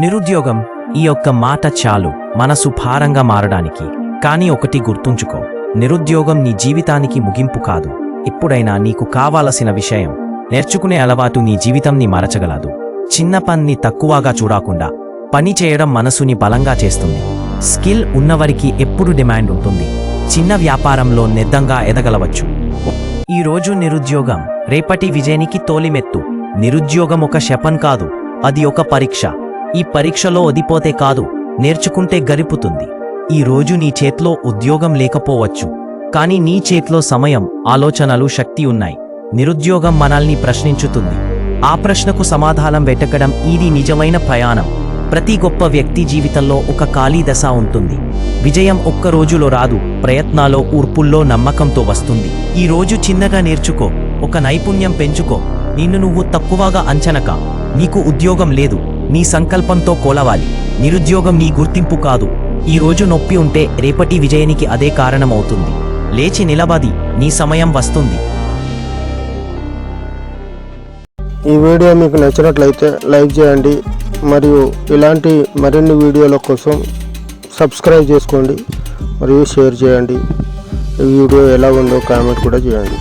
నిరుద్యోగం ఈ యొక్క మాట చాలు మనసు భారంగా మారడానికి. కానీ ఒకటి గుర్తుంచుకో నిరుద్యోగం నీ జీవితానికి ముగింపు కాదు. ఇప్పుడైనా నీకు కావాలసిన విషయం నేర్చుకునే అలవాటు నీ జీవితంని మరచగలదు. చిన్న పన్ని తక్కువగా చూడకుండా పని చేయడం మనసుని బలంగా చేస్తుంది. స్కిల్ ఉన్నవరికి ఎప్పుడు డిమాండ్ ఉంటుంది. చిన్న వ్యాపారంలో నిద్దంగా ఎదగలవచ్చు. ఈ రోజు నిరుద్యోగం రేపటి విజయానికి తోలిమెత్తు. నిరుద్యోగం ఒక శపం కాదు అది ఒక పరీక్ష. ఈ పరీక్షలో ఒదిపోతే కాదు నేర్చుకుంటే గరిపుతుంది. ఈ రోజు నీ చేతిలో ఉద్యోగం లేకపోవచ్చు. కానీ నీ చేతిలో సమయం ఆలోచనలు శక్తి ఉన్నాయి. నిరుద్యోగం మనల్ని ప్రశ్నించుతుంది. ఆ ప్రశ్నకు సమాధానం వెతకడం ఇది నిజమైన ప్రయాణం. ప్రతి గొప్ప వ్యక్తి జీవితంలో ఒక ఖాళీ దశ ఉంటుంది. విజయం ఒక్క రోజులో రాదు ప్రయత్నాలో ఊర్పుల్లో నమ్మకంతో వస్తుంది. ఈ రోజు చిన్నగా నేర్చుకో ఒక నైపుణ్యం పెంచుకో. నిన్ను నువ్వు తక్కువగా అంచనక నీకు ఉద్యోగం లేదు. నీ సంకల్పంతో కోలవాలి. నిరుద్యోగం నీ గుర్తింపు కాదు. ఈ రోజు నొప్పి ఉంటే రేపటి విజయానికి అదే కారణమవుతుంది. లేచి నిలబడి నీ సమయం వస్తుంది. ఈ వీడియో మీకు నచ్చినట్లయితే లైక్ చేయండి మరియు ఇలాంటి మరిన్ని వీడియోల కోసం సబ్స్క్రైబ్ చేసుకోండి మరియు షేర్ చేయండి. ఈ వీడియో ఎలా ఉందో కామెంట్ కూడా చేయండి.